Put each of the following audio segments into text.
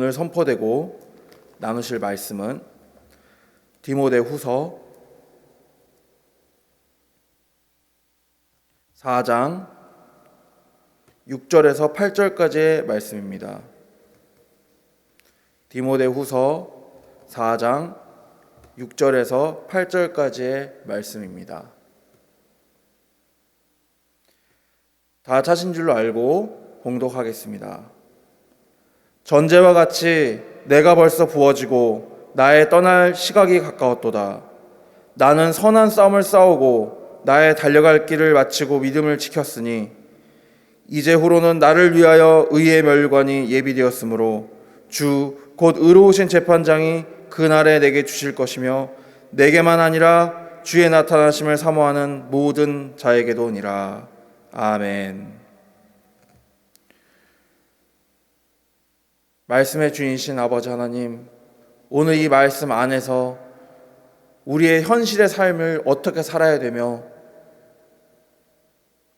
오늘 선포되고 나누실 말씀은 디모데 후서 4장 6절에서 8절까지의 말씀입니다. 디모데 후서 4장 6절에서 8절까지의 말씀입니다. 다 차신 줄로 알고 봉독하겠습니다. 전제와 같이 내가 벌써 부어지고 나의 떠날 시각이 가까웠도다. 나는 선한 싸움을 싸우고 나의 달려갈 길을 마치고 믿음을 지켰으니 이제 후로는 나를 위하여 의의 멸관이 예비되었으므로 주 곧 의로우신 재판장이 그날에 내게 주실 것이며 내게만 아니라 주의 나타나심을 사모하는 모든 자에게도니라. 아멘. 말씀의 주인신 아버지 하나님, 오늘 이 말씀 안에서 우리의 현실의 삶을 어떻게 살아야 되며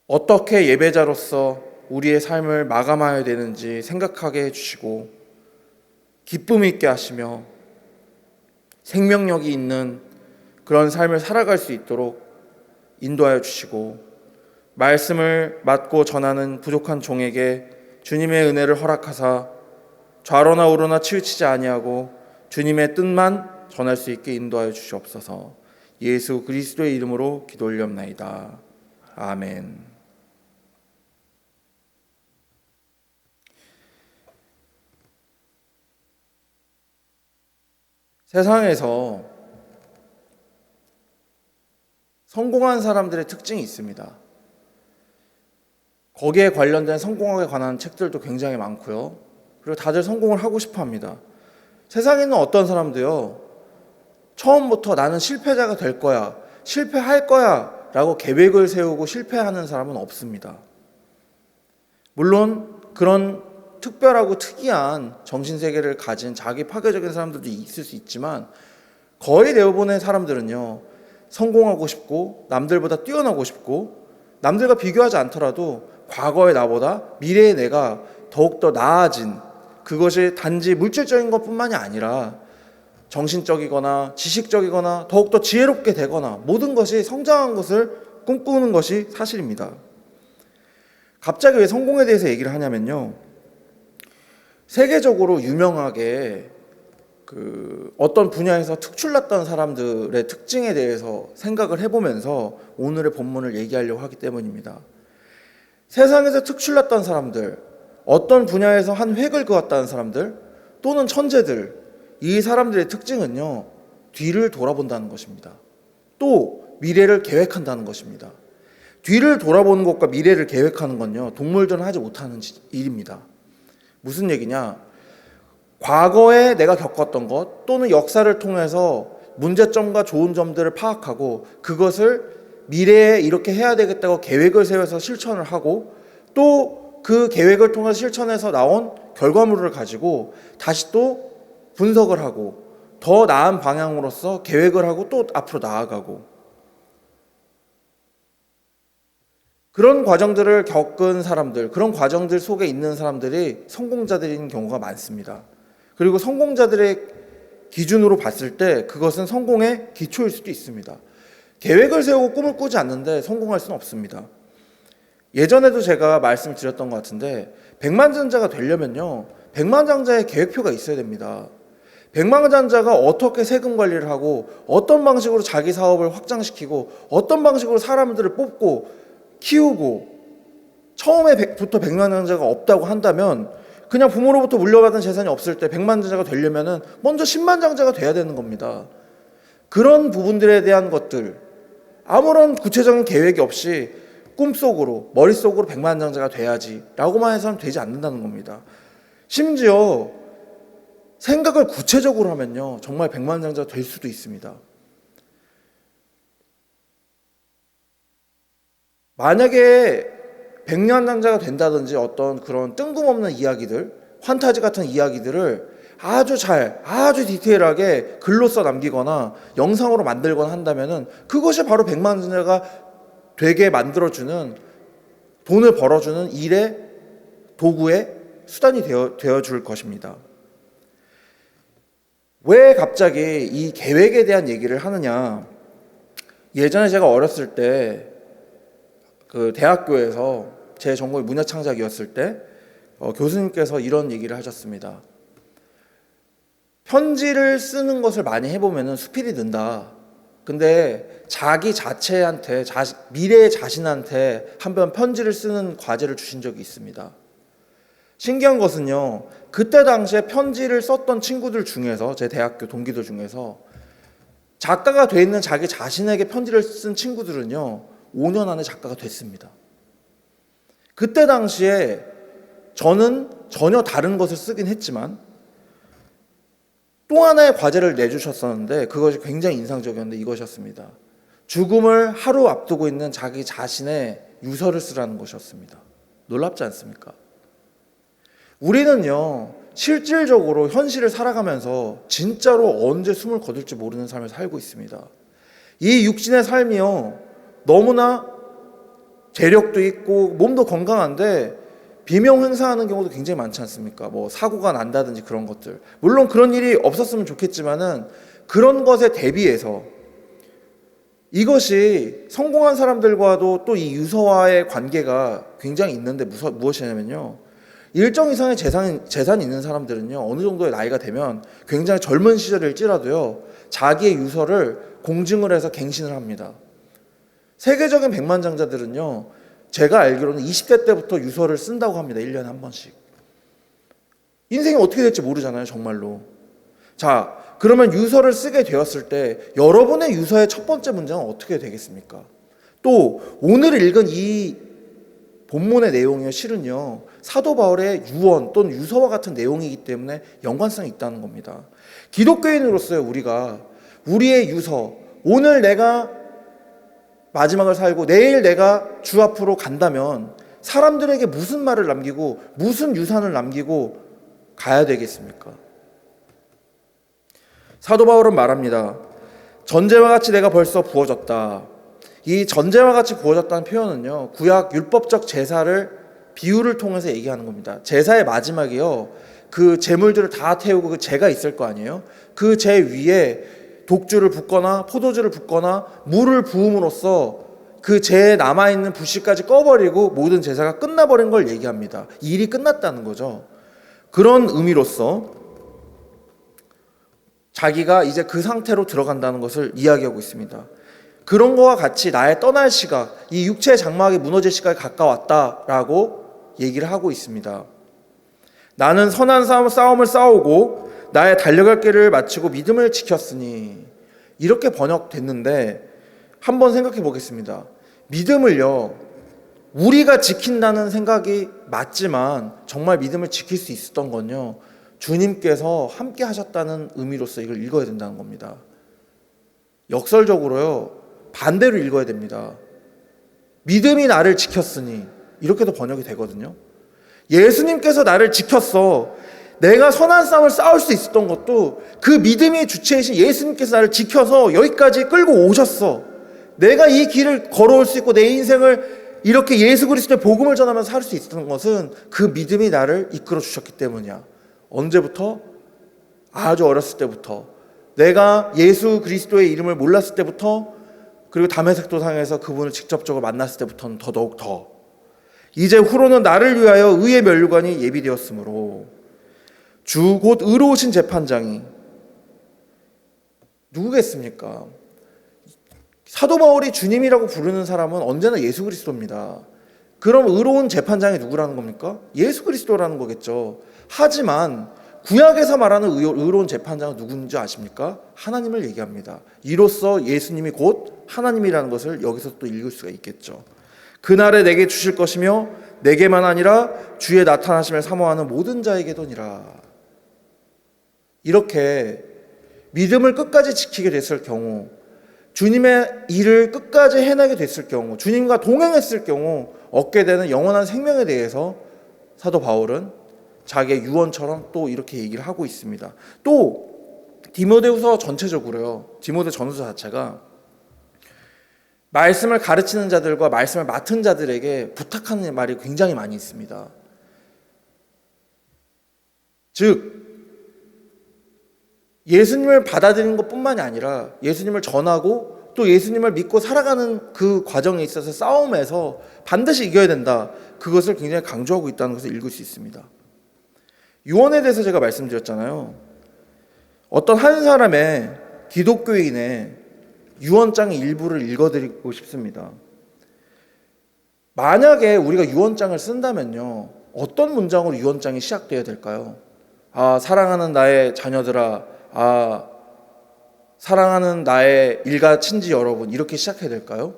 어떻게 예배자로서 우리의 삶을 마감해야 되는지 생각하게 해주시고 기쁨 있게 하시며 생명력이 있는 그런 삶을 살아갈 수 있도록 인도하여 주시고 말씀을 맡고 전하는 부족한 종에게 주님의 은혜를 허락하사 좌로나 우로나 치우치지 아니하고 주님의 뜻만 전할 수 있게 인도하여 주시옵소서. 예수 그리스도의 이름으로 기도 올렵나이다. 아멘. 세상에서 성공한 사람들의 특징이 있습니다. 거기에 관련된 성공학에 관한 책들도 굉장히 많고요. 그리고 다들 성공을 하고 싶어 합니다. 세상에 있는 어떤 사람도요, 처음부터 나는 실패자가 될 거야, 실패할 거야, 라고 계획을 세우고 실패하는 사람은 없습니다. 물론 그런 특별하고 특이한 정신세계를 가진 자기 파괴적인 사람들도 있을 수 있지만 거의 대부분의 사람들은요, 성공하고 싶고, 남들보다 뛰어나고 싶고, 남들과 비교하지 않더라도 과거의 나보다 미래의 내가 더욱더 나아진 그것이 단지 물질적인 것뿐만이 아니라 정신적이거나 지식적이거나 더욱더 지혜롭게 되거나 모든 것이 성장한 것을 꿈꾸는 것이 사실입니다. 갑자기 왜 성공에 대해서 얘기를 하냐면요. 세계적으로 유명하게 그 어떤 분야에서 특출났던 사람들의 특징에 대해서 생각을 해보면서 오늘의 본문을 얘기하려고 하기 때문입니다. 세상에서 특출났던 사람들, 어떤 분야에서 한 획을 그었다는 사람들, 또는 천재들, 이 사람들의 특징은요, 뒤를 돌아본다는 것입니다. 또 미래를 계획한다는 것입니다. 뒤를 돌아보는 것과 미래를 계획하는 건요, 동물들은 하지 못하는 일입니다. 무슨 얘기냐? 과거에 내가 겪었던 것 또는 역사를 통해서 문제점과 좋은 점들을 파악하고 그것을 미래에 이렇게 해야 되겠다고 계획을 세워서 실천을 하고 또 그 계획을 통해서 실천해서 나온 결과물을 가지고 다시 또 분석을 하고 더 나은 방향으로서 계획을 하고 또 앞으로 나아가고 그런 과정들을 겪은 사람들, 그런 과정들 속에 있는 사람들이 성공자들인 경우가 많습니다. 그리고 성공자들의 기준으로 봤을 때 그것은 성공의 기초일 수도 있습니다. 계획을 세우고 꿈을 꾸지 않는데 성공할 수는 없습니다. 예전에도 제가 말씀을 드렸던 것 같은데 백만장자가 되려면요. 백만장자의 계획표가 있어야 됩니다. 백만장자가 어떻게 세금 관리를 하고 어떤 방식으로 자기 사업을 확장시키고 어떤 방식으로 사람들을 뽑고 키우고 처음에부터 백만장자가 없다고 한다면 그냥 부모로부터 물려받은 재산이 없을 때 백만장자가 되려면은 먼저 십만장자가 돼야 되는 겁니다. 그런 부분들에 대한 것들 아무런 구체적인 계획이 없이 꿈속으로 머릿속으로 백만장자가 돼야지라고만 해서는 되지 않는다는 겁니다. 심지어 생각을 구체적으로 하면요 정말 백만장자가 될 수도 있습니다. 만약에 백년장자가 된다든지 어떤 그런 뜬금없는 이야기들, 환타지 같은 이야기들을 아주 잘, 아주 디테일하게 글로 써 남기거나 영상으로 만들거나 한다면은 그것이 바로 백만장자가 되게 만들어주는 돈을 벌어주는 일의 도구의 수단이 되어, 되어 줄 것입니다. 왜 갑자기 이 계획에 대한 얘기를 하느냐? 예전에 제가 어렸을 때 그 대학교에서 제 전공이 문화창작이었을 때 어, 교수님께서 이런 얘기를 하셨습니다. 편지를 쓰는 것을 많이 해보면 수필이 는다. 근데 자기 자체한테 자시, 미래의 자신한테 한번 편지를 쓰는 과제를 주신 적이 있습니다. 신기한 것은요. 그때 당시에 편지를 썼던 친구들 중에서 제 대학교 동기들 중에서 작가가 돼 있는 자기 자신에게 편지를 쓴 친구들은요. 5년 안에 작가가 됐습니다. 그때 당시에 저는 전혀 다른 것을 쓰긴 했지만 또 하나의 과제를 내주셨었는데 그것이 굉장히 인상적이었는데 이것이었습니다. 죽음을 하루 앞두고 있는 자기 자신의 유서를 쓰라는 것이었습니다. 놀랍지 않습니까? 우리는요, 실질적으로 현실을 살아가면서 진짜로 언제 숨을 거둘지 모르는 삶을 살고 있습니다. 이 육신의 삶이요, 너무나 재력도 있고 몸도 건강한데 비명 행사하는 경우도 굉장히 많지 않습니까? 뭐 사고가 난다든지 그런 것들. 물론 그런 일이 없었으면 좋겠지만은 그런 것에 대비해서 이것이 성공한 사람들과도 또 이 유서와의 관계가 굉장히 있는데 무엇이냐면요. 일정 이상의 재산, 재산이 있는 사람들은요, 어느 정도의 나이가 되면 굉장히 젊은 시절일지라도요, 자기의 유서를 공증을 해서 갱신을 합니다. 세계적인 백만장자들은요, 제가 알기로는 20대 때부터 유서를 쓴다고 합니다. 1년에 한 번씩. 인생이 어떻게 될지 모르잖아요, 정말로. 자, 그러면 유서를 쓰게 되었을 때 여러분의 유서의 첫 번째 문제는 어떻게 되겠습니까? 또 오늘 읽은 이 본문의 내용이요, 실은요, 사도 바울의 유언 또는 유서와 같은 내용이기 때문에 연관성이 있다는 겁니다. 기독교인으로서의 우리가 우리의 유서, 오늘 내가 마지막을 살고 내일 내가 주 앞으로 간다면 사람들에게 무슨 말을 남기고 무슨 유산을 남기고 가야 되겠습니까? 사도 바울은 말합니다. 전제와 같이 내가 벌써 부어졌다. 이 전제와 같이 부어졌다는 표현은요, 구약 율법적 제사를 비유를 통해서 얘기하는 겁니다. 제사의 마지막이요, 그 제물들을 다 태우고 그 제가 있을 거 아니에요? 그 제 위에 독주를 붓거나 포도주를 붓거나 물을 부음으로써 그제 남아있는 불씨까지 꺼버리고 모든 제사가 끝나버린 걸 얘기합니다. 일이 끝났다는 거죠. 그런 의미로서 자기가 이제 그 상태로 들어간다는 것을 이야기하고 있습니다. 그런 거와 같이 나의 떠날 시각, 이 육체의 장막이 무너질 시각이 가까웠다라고 얘기를 하고 있습니다. 나는 선한 싸움을 싸우고 나의 달려갈 길을 마치고 믿음을 지켰으니 이렇게 번역됐는데 한번 생각해 보겠습니다. 믿음을요, 우리가 지킨다는 생각이 맞지만 정말 믿음을 지킬 수 있었던 건요, 주님께서 함께 하셨다는 의미로서 이걸 읽어야 된다는 겁니다. 역설적으로요, 반대로 읽어야 됩니다. 믿음이 나를 지켰으니, 이렇게도 번역이 되거든요. 예수님께서 나를 지켰어. 내가 선한 싸움을 싸울 수 있었던 것도 그 믿음의 주체이신 예수님께서 나를 지켜서 여기까지 끌고 오셨어. 내가 이 길을 걸어올 수 있고 내 인생을 이렇게 예수 그리스도의 복음을 전하면서 살 수 있었던 것은 그 믿음이 나를 이끌어 주셨기 때문이야. 언제부터? 아주 어렸을 때부터. 내가 예수 그리스도의 이름을 몰랐을 때부터 그리고 담에색 도상에서 그분을 직접적으로 만났을 때부터는 더더욱 더. 이제 후로는 나를 위하여 의의 멸류관이 예비되었으므로 주 곧 의로우신 재판장이 누구겠습니까? 사도 바울이 주님이라고 부르는 사람은 언제나 예수 그리스도입니다. 그럼 의로운 재판장이 누구라는 겁니까? 예수 그리스도라는 거겠죠. 하지만 구약에서 말하는 의로운 재판장은 누군지 아십니까? 하나님을 얘기합니다. 이로써 예수님이 곧 하나님이라는 것을 여기서 또 읽을 수가 있겠죠. 그날에 내게 주실 것이며 내게만 아니라 주의 나타나심을 사모하는 모든 자에게도니라. 이렇게 믿음을 끝까지 지키게 됐을 경우, 주님의 일을 끝까지 해내게 됐을 경우, 주님과 동행했을 경우 얻게 되는 영원한 생명에 대해서 사도 바울은 자기의 유언처럼 또 이렇게 얘기를 하고 있습니다. 또 디모데후서 전체적으로요. 디모데 전후서 자체가 말씀을 가르치는 자들과 말씀을 맡은 자들에게 부탁하는 말이 굉장히 많이 있습니다. 즉 예수님을 받아들이는 것뿐만이 아니라 예수님을 전하고 또 예수님을 믿고 살아가는 그 과정에 있어서 싸움에서 반드시 이겨야 된다. 그것을 굉장히 강조하고 있다는 것을 읽을 수 있습니다. 유언에 대해서 제가 말씀드렸잖아요. 어떤 한 사람의 기독교인의 유언장의 일부를 읽어드리고 싶습니다. 만약에 우리가 유언장을 쓴다면요, 어떤 문장으로 유언장이 시작되어야 될까요? 아, 사랑하는 나의 자녀들아, 아, 사랑하는 나의 일가 친지 여러분, 이렇게 시작해야 될까요?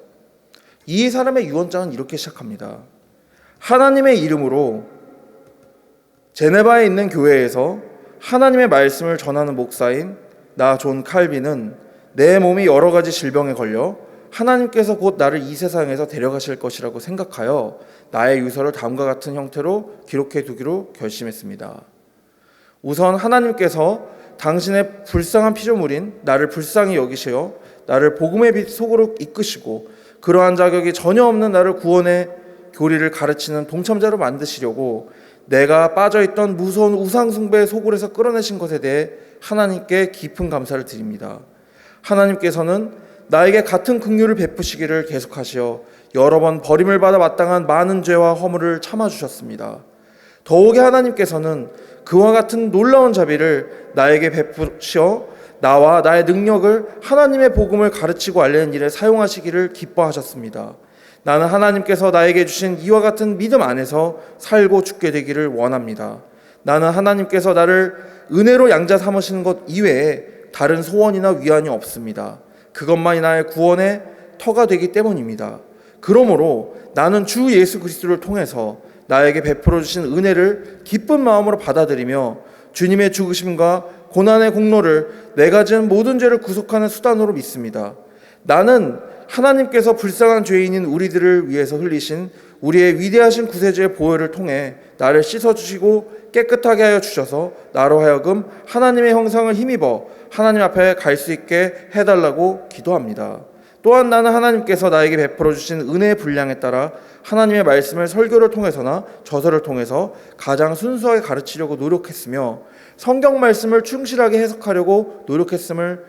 이 사람의 유언장은 이렇게 시작합니다. 하나님의 이름으로 제네바에 있는 교회에서 하나님의 말씀을 전하는 목사인 나 존 칼빈은 내 몸이 여러 가지 질병에 걸려 하나님께서 곧 나를 이 세상에서 데려가실 것이라고 생각하여 나의 유서를 다음과 같은 형태로 기록해 두기로 결심했습니다. 우선 하나님께서 당신의 불쌍한 피조물인 나를 불쌍히 여기시어 나를 복음의 빛 속으로 이끄시고 그러한 자격이 전혀 없는 나를 구원의 교리를 가르치는 동참자로 만드시려고 내가 빠져있던 무서운 우상숭배의 소굴에서 끌어내신 것에 대해 하나님께 깊은 감사를 드립니다. 하나님께서는 나에게 같은 긍휼을 베푸시기를 계속하시어 여러 번 버림을 받아 마땅한 많은 죄와 허물을 참아 주셨습니다. 더욱이 하나님께서는 그와 같은 놀라운 자비를 나에게 베푸시어 나와 나의 능력을 하나님의 복음을 가르치고 알리는 일에 사용하시기를 기뻐하셨습니다. 나는 하나님께서 나에게 주신 이와 같은 믿음 안에서 살고 죽게 되기를 원합니다. 나는 하나님께서 나를 은혜로 양자 삼으시는 것 이외에 다른 소원이나 위안이 없습니다. 그것만이 나의 구원의 터가 되기 때문입니다. 그러므로 나는 주 예수 그리스도를 통해서 나에게 베풀어 주신 은혜를 기쁜 마음으로 받아들이며 주님의 죽으심과 고난의 공로를 내가 지은 모든 죄를 구속하는 수단으로 믿습니다. 나는 하나님께서 불쌍한 죄인인 우리들을 위해서 흘리신 우리의 위대하신 구세주의 보혈을 통해 나를 씻어주시고 깨끗하게 하여 주셔서 나로 하여금 하나님의 형상을 힘입어 하나님 앞에 갈 수 있게 해달라고 기도합니다. 또한 나는 하나님께서 나에게 베풀어 주신 은혜의 분량에 따라 하나님의 말씀을 설교를 통해서나 저서를 통해서 가장 순수하게 가르치려고 노력했으며 성경 말씀을 충실하게 해석하려고 노력했음을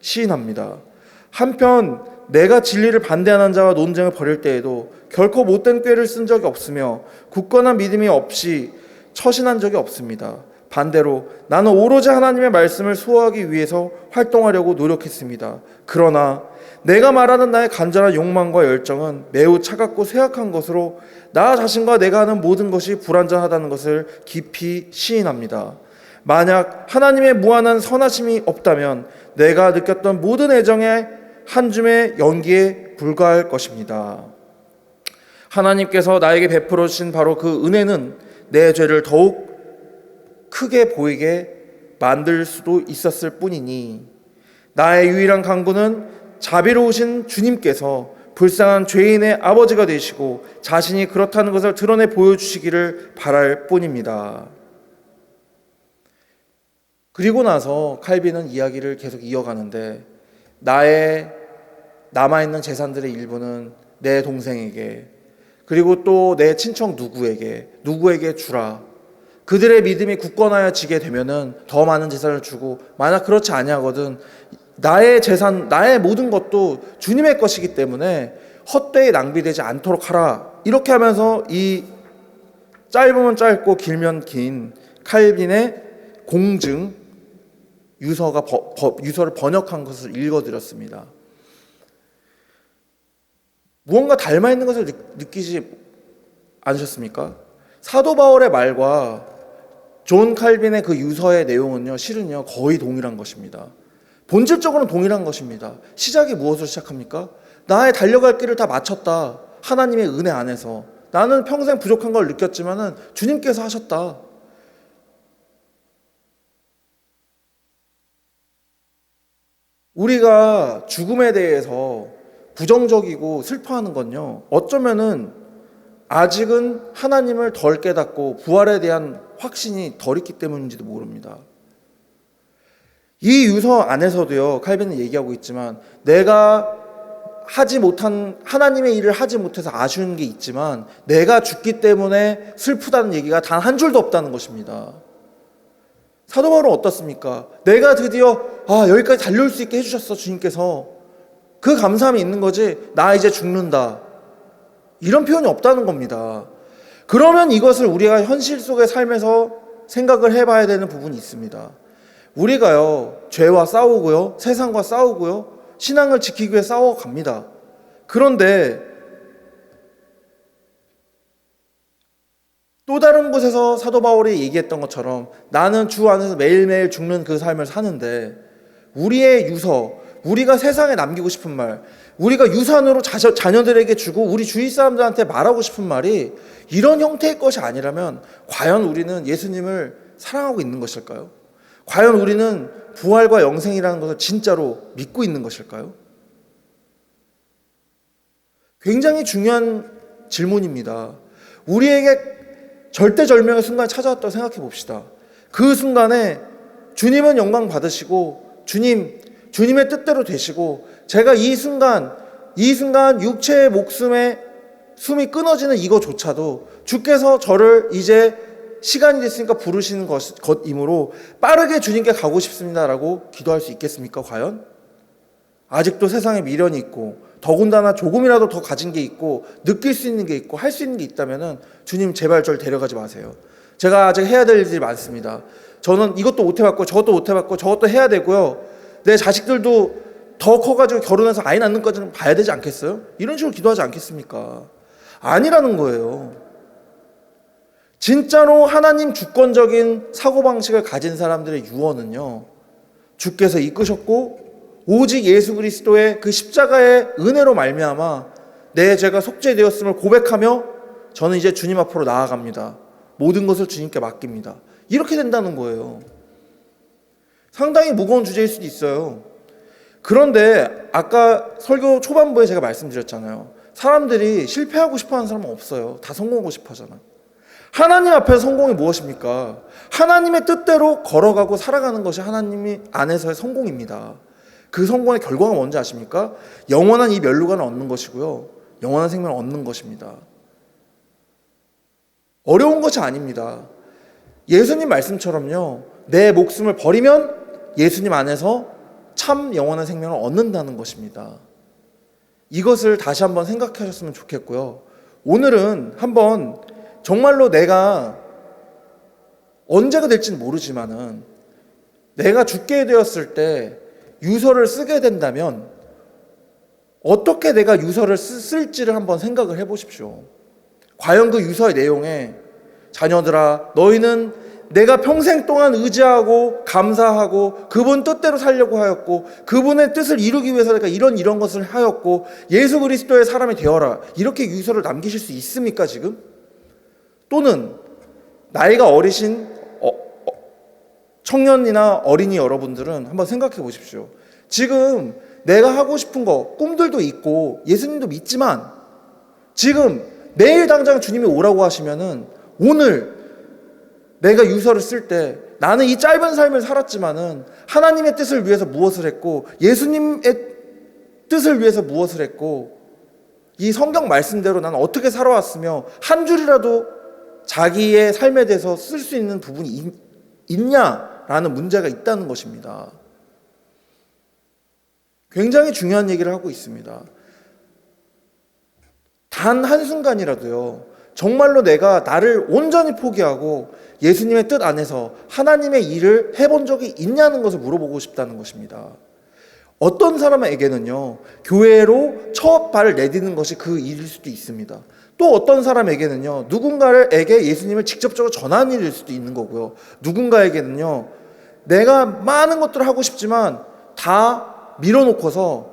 시인합니다. 한편 내가 진리를 반대하는 자와 논쟁을 벌일 때에도 결코 못된 꾀를 쓴 적이 없으며 굳건한 믿음이 없이 처신한 적이 없습니다. 반대로 나는 오로지 하나님의 말씀을 수호하기 위해서 활동하려고 노력했습니다. 그러나 내가 말하는 나의 간절한 욕망과 열정은 매우 차갑고 쇠약한 것으로 나 자신과 내가 하는 모든 것이 불완전하다는 것을 깊이 시인합니다. 만약 하나님의 무한한 선하심이 없다면 내가 느꼈던 모든 애정의 한 줌의 연기에 불과할 것입니다. 하나님께서 나에게 베풀어 주신 바로 그 은혜는 내 죄를 더욱 크게 보이게 만들 수도 있었을 뿐이니 나의 유일한 강구는 자비로우신 주님께서 불쌍한 죄인의 아버지가 되시고 자신이 그렇다는 것을 드러내 보여주시기를 바랄 뿐입니다. 그리고 나서 칼빈은 이야기를 계속 이어가는데 나의 남아있는 재산들의 일부는 내 동생에게 그리고 또 내 친척 누구에게 누구에게 주라. 그들의 믿음이 굳건하여 지게 되면은 더 많은 재산을 주고 만약 그렇지 아니하거든 나의 재산 나의 모든 것도 주님의 것이기 때문에 헛되이 낭비되지 않도록 하라. 이렇게 하면서 이 짧으면 짧고 길면 긴 칼빈의 공증 유서가 버, 버, 유서를 번역한 것을 읽어드렸습니다. 무언가 닮아 있는 것을 느끼지 않으셨습니까? 사도 바울의 말과 존 칼빈의 그 유서의 내용은요, 실은요, 거의 동일한 것입니다. 본질적으로는 동일한 것입니다. 시작이 무엇으로 시작합니까? 나의 달려갈 길을 다 마쳤다. 하나님의 은혜 안에서. 나는 평생 부족한 걸 느꼈지만은 주님께서 하셨다. 우리가 죽음에 대해서 부정적이고 슬퍼하는 건요. 어쩌면은 아직은 하나님을 덜 깨닫고 부활에 대한 확신이 덜 있기 때문인지도 모릅니다. 이 유서 안에서도요, 칼빈은 얘기하고 있지만, 내가 하지 못한, 하나님의 일을 하지 못해서 아쉬운 게 있지만, 내가 죽기 때문에 슬프다는 얘기가 단 한 줄도 없다는 것입니다. 사도 바울은 어떻습니까? 내가 드디어 아 여기까지 달려올 수 있게 해주셨어 주님께서 그 감사함이 있는 거지 나 이제 죽는다 이런 표현이 없다는 겁니다. 그러면 이것을 우리가 현실 속의 삶에서 생각을 해봐야 되는 부분이 있습니다. 우리가요 죄와 싸우고요 세상과 싸우고요 신앙을 지키기 위해 싸워갑니다. 그런데 또 다른 곳에서 사도 바울이 얘기했던 것처럼 나는 주 안에서 매일매일 죽는 그 삶을 사는데 우리의 유서, 우리가 세상에 남기고 싶은 말, 우리가 유산으로 자, 자녀들에게 주고 우리 주위 사람들한테 말하고 싶은 말이 이런 형태의 것이 아니라면 과연 우리는 예수님을 사랑하고 있는 것일까요? 과연 우리는 부활과 영생이라는 것을 진짜로 믿고 있는 것일까요? 굉장히 중요한 질문입니다. 우리에게 절대절명의 순간이 찾아왔다고 생각해 봅시다. 그 순간에 주님은 영광 받으시고 주님 주님의 뜻대로 되시고 제가 이 순간 이 순간 육체의 목숨에 숨이 끊어지는 이거조차도 주께서 저를 이제 시간이 됐으니까 부르시는 것, 것이므로 빠르게 주님께 가고 싶습니다라고 기도할 수 있겠습니까 과연? 아직도 세상에 미련이 있고 더군다나 조금이라도 더 가진 게 있고 느낄 수 있는 게 있고 할 수 있는 게 있다면은 주님 제발 저를 데려가지 마세요. 제가 아직 해야 될 일이 많습니다. 저는 이것도 못 해봤고 저것도 못 해봤고 저것도 해야 되고요. 내 자식들도 더 커가지고 결혼해서 아이 낳는 것까지는 봐야 되지 않겠어요? 이런 식으로 기도하지 않겠습니까? 아니라는 거예요. 진짜로 하나님 주권적인 사고방식을 가진 사람들의 유언은요, 주께서 이끄셨고, 오직 예수 그리스도의 그 십자가의 은혜로 말미암아 내 죄가 속죄되었음을 고백하며 저는 이제 주님 앞으로 나아갑니다. 모든 것을 주님께 맡깁니다. 이렇게 된다는 거예요. 상당히 무거운 주제일 수도 있어요. 그런데 아까 설교 초반부에 제가 말씀드렸잖아요. 사람들이 실패하고 싶어 하는 사람은 없어요. 다 성공하고 싶어 하잖아. 하나님 앞에서 성공이 무엇입니까? 하나님의 뜻대로 걸어가고 살아가는 것이 하나님이 안에서의 성공입니다. 그 성공의 결과가 뭔지 아십니까? 영원한 이 멸류관을 얻는 것이고요. 영원한 생명을 얻는 것입니다. 어려운 것이 아닙니다. 예수님 말씀처럼요. 내 목숨을 버리면 예수님 안에서 참 영원한 생명을 얻는다는 것입니다. 이것을 다시 한번 생각해 하셨으면 좋겠고요. 오늘은 한번 정말로 내가 언제가 될지는 모르지만은 내가 죽게 되었을 때 유서를 쓰게 된다면 어떻게 내가 유서를 쓸지를 한번 생각을 해 보십시오. 과연 그 유서의 내용에 자녀들아 너희는 내가 평생 동안 의지하고 감사하고 그분 뜻대로 살려고 하였고 그분의 뜻을 이루기 위해서 내가 이런 이런 것을 하였고 예수 그리스도의 사람이 되어라 이렇게 유서를 남기실 수 있습니까 지금? 또는 나이가 어리신 어, 어, 청년이나 어린이 여러분들은 한번 생각해 보십시오. 지금 내가 하고 싶은 거 꿈들도 있고 예수님도 믿지만 지금 내일 당장 주님이 오라고 하시면은 오늘 내가 유서를 쓸 때 나는 이 짧은 삶을 살았지만은 하나님의 뜻을 위해서 무엇을 했고 예수님의 뜻을 위해서 무엇을 했고 이 성경 말씀대로 나는 어떻게 살아왔으며 한 줄이라도 자기의 삶에 대해서 쓸 수 있는 부분이 있, 있냐라는 문제가 있다는 것입니다. 굉장히 중요한 얘기를 하고 있습니다. 단 한순간이라도요, 정말로 내가 나를 온전히 포기하고 예수님의 뜻 안에서 하나님의 일을 해본 적이 있냐는 것을 물어보고 싶다는 것입니다. 어떤 사람에게는요, 교회로 첫 발을 내디는 것이 그 일일 수도 있습니다. 또 어떤 사람에게는요, 누군가에게 예수님을 직접적으로 전하는 일일 수도 있는 거고요. 누군가에게는요, 내가 많은 것들을 하고 싶지만 다 밀어놓고서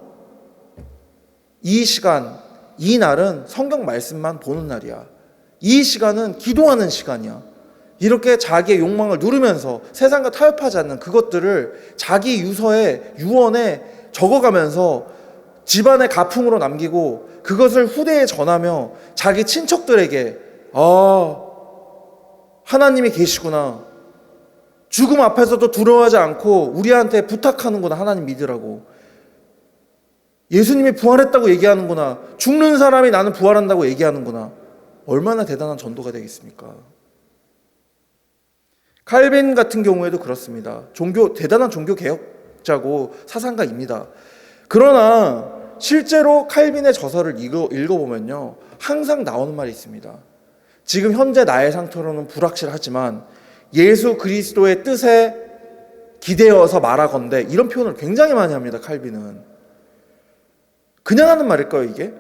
이 시간, 이 날은 성경 말씀만 보는 날이야. 이 시간은 기도하는 시간이야. 이렇게 자기의 욕망을 누르면서 세상과 타협하지 않는 그것들을 자기 유서에 유언에 적어가면서 집안의 가풍으로 남기고 그것을 후대에 전하며 자기 친척들에게 아 하나님이 계시구나. 죽음 앞에서도 두려워하지 않고 우리한테 부탁하는구나 하나님 믿으라고. 예수님이 부활했다고 얘기하는구나. 죽는 사람이 나는 부활한다고 얘기하는구나 얼마나 대단한 전도가 되겠습니까? 칼빈 같은 경우에도 그렇습니다. 종교 대단한 종교 개혁자고 사상가입니다. 그러나 실제로 칼빈의 저서를 읽어, 읽어보면요 항상 나오는 말이 있습니다. 지금 현재 나의 상태로는 불확실하지만 예수 그리스도의 뜻에 기대어서 말하건대 이런 표현을 굉장히 많이 합니다. 칼빈은 그냥 하는 말일까요 이게?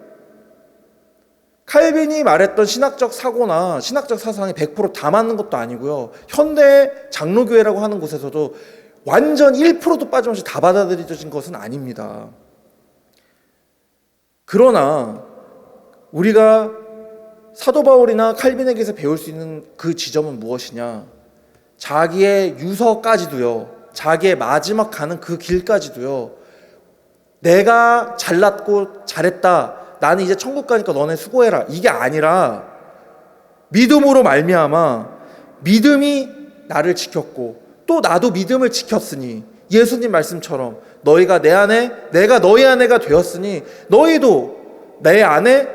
칼빈이 말했던 신학적 사고나 신학적 사상이 100%다 맞는 것도 아니고요. 현대 장로교회라고 하는 곳에서도 완전 1%도 빠짐없이 다 받아들여진 것은 아닙니다. 그러나 우리가 사도 바울이나 칼빈에게서 배울 수 있는 그 지점은 무엇이냐? 자기의 유서까지도요. 자기의 마지막 가는 그 길까지도요. 내가 잘났고 잘했다. 나는 이제 천국 가니까 너네 수고해라. 이게 아니라 믿음으로 말미암아 믿음이 나를 지켰고 또 나도 믿음을 지켰으니 예수님 말씀처럼 너희가 내 안에 내가 너희 안에가 되었으니 너희도 내 안에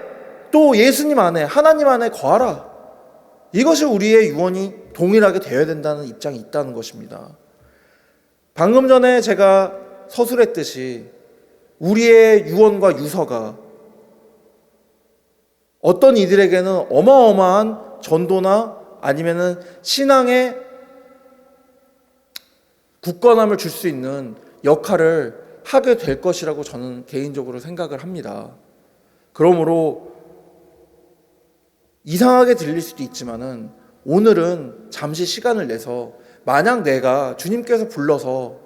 또 예수님 안에 하나님 안에 거하라. 이것이 우리의 유언이 동일하게 되어야 된다는 입장이 있다는 것입니다. 방금 전에 제가 서술했듯이 우리의 유언과 유서가 어떤 이들에게는 어마어마한 전도나 아니면은 신앙의 굳건함을 줄 수 있는 역할을 하게 될 것이라고 저는 개인적으로 생각을 합니다. 그러므로 이상하게 들릴 수도 있지만은 오늘은 잠시 시간을 내서 만약 내가 주님께서 불러서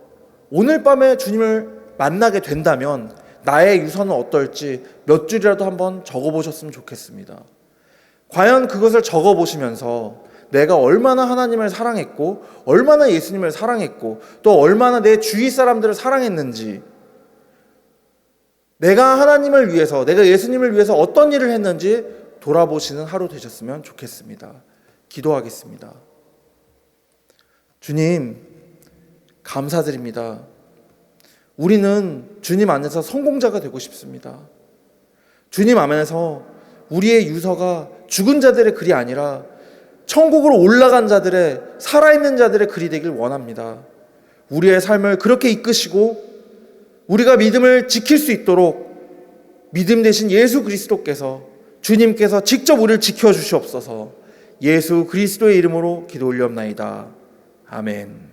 오늘 밤에 주님을 만나게 된다면 나의 유서는 어떨지 몇 줄이라도 한번 적어 보셨으면 좋겠습니다. 과연 그것을 적어 보시면서 내가 얼마나 하나님을 사랑했고 얼마나 예수님을 사랑했고 또 얼마나 내 주위 사람들을 사랑했는지 내가 하나님을 위해서 내가 예수님을 위해서 어떤 일을 했는지 돌아보시는 하루 되셨으면 좋겠습니다. 기도하겠습니다. 주님 감사드립니다. 우리는 주님 안에서 성공자가 되고 싶습니다. 주님 안에서 우리의 유서가 죽은 자들의 글이 아니라 천국으로 올라간 자들의 살아있는 자들의 글이 되길 원합니다. 우리의 삶을 그렇게 이끄시고 우리가 믿음을 지킬 수 있도록 믿음 대신 예수 그리스도께서 주님께서 직접 우리를 지켜 주시옵소서. 예수 그리스도의 이름으로 기도 올리옵나이다. 아멘.